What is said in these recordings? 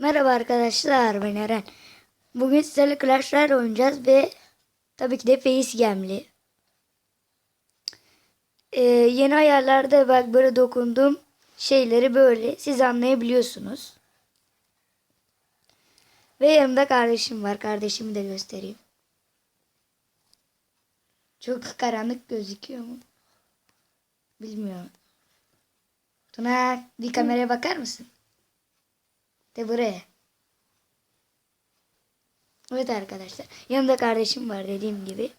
Merhaba arkadaşlar ben Eren. Bugün sizlerle Clash Royale oynayacağız ve tabii ki de Face Gemli. Ee, yeni ayarlarda bak böyle dokundum şeyleri böyle siz anlayabiliyorsunuz. Ve yanımda kardeşim var. Kardeşimi de göstereyim. Çok karanlık gözüküyor mu? Bilmiyorum. Tuna bir kameraya bakar mısın? De buraya. Evet arkadaşlar. Yanımda kardeşim var dediğim gibi.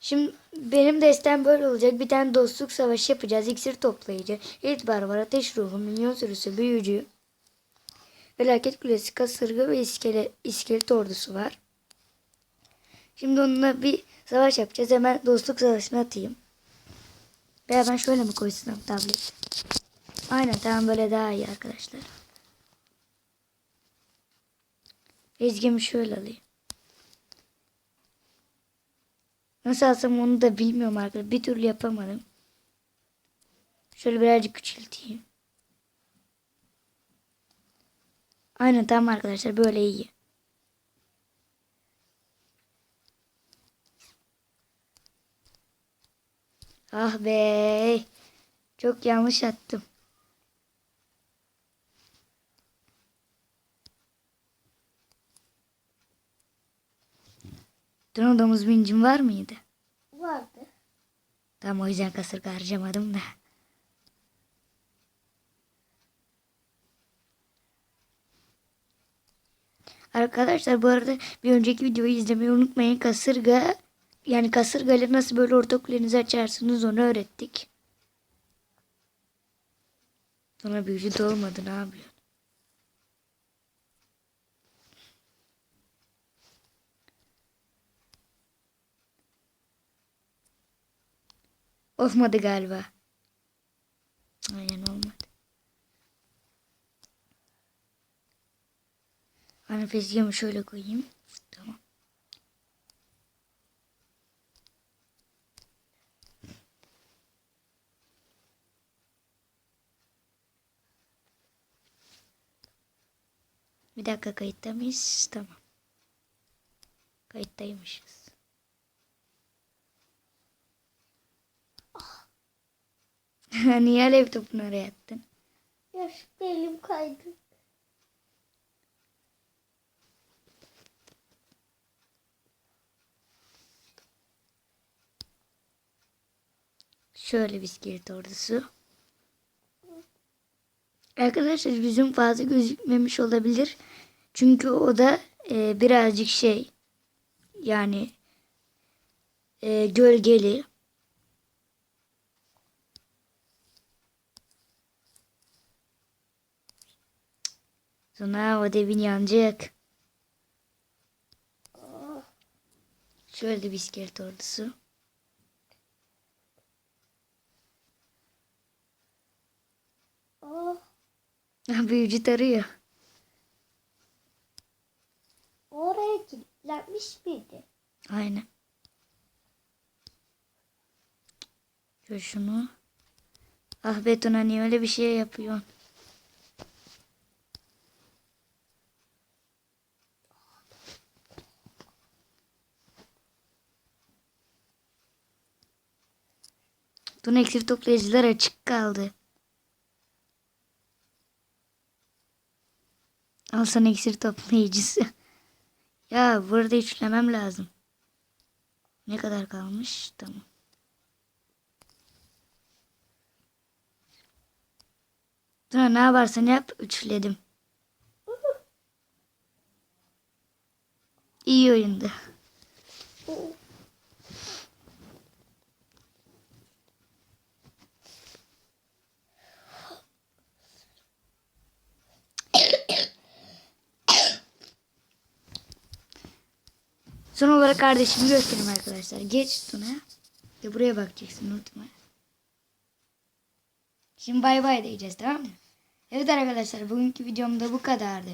Şimdi benim destem böyle olacak. Bir tane dostluk savaşı yapacağız. İksir toplayıcı. İlk barbar, ateş ruhu, minyon sürüsü, büyücü. Felaket kulesi, kasırga ve iskele, iskelet ordusu var. Şimdi onunla bir savaş yapacağız. Hemen dostluk savaşına atayım. Veya ben şöyle mi koysam tablet? Aynen tamam böyle daha iyi arkadaşlar. Ezgimi şöyle alayım. Nasıl alsam onu da bilmiyorum arkadaşlar. Bir türlü yapamadım. Şöyle birazcık küçülteyim. Aynen tamam arkadaşlar böyle iyi. Ah be. Çok yanlış attım. Dün domuz bincim var mıydı? Vardı. Tamam o yüzden kasırga harcamadım da. Arkadaşlar bu arada bir önceki videoyu izlemeyi unutmayın. Kasırga yani kasırgayla nasıl böyle orta kulenizi açarsınız onu öğrettik. Sonra büyücü de olmadı ne yapıyor? Olmadı galiba. Aynen olmadı. Fezgemi şöyle koyayım. Tamam. Bir dakika kayıtta? Tamam. Kayıttaymışız. Niye alev topunu oraya attın? Yaşıkta elim kaydı. Şöyle bisiklet ordusu. Arkadaşlar yüzüm fazla gözükmemiş olabilir. Çünkü o da e, birazcık şey yani e, gölgeli. Sonra o devin yanacak. Şöyle bisiklet ordusu. Oh, Büyücü tarıyor. oraya kilitlenmiş miydi? Aynen. Şöyle şunu. Ah betona niye öyle bir şey yapıyorsun? Eksik toplayıcılar açık kaldı. Al sana iksir toplayıcısı. ya burada üçlemem lazım. Ne kadar kalmış? Tamam. Sonra ne yaparsan yap üçledim. İyi oyundu. Son olarak kardeşimi göstereyim arkadaşlar. Geç Tuna. Ve buraya bakacaksın unutma. Şimdi bay bay diyeceğiz tamam mı? Evet arkadaşlar bugünkü videomda bu kadardı.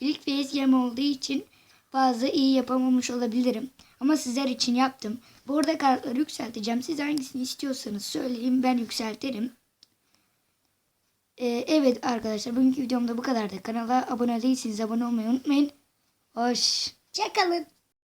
İlk facecam olduğu için fazla iyi yapamamış olabilirim. Ama sizler için yaptım. Bu arada kartları yükselteceğim. Siz hangisini istiyorsanız söyleyin ben yükseltirim. Ee, evet arkadaşlar bugünkü videomda bu kadardı. Kanala abone değilseniz abone olmayı unutmayın. Hoş. Çakalın.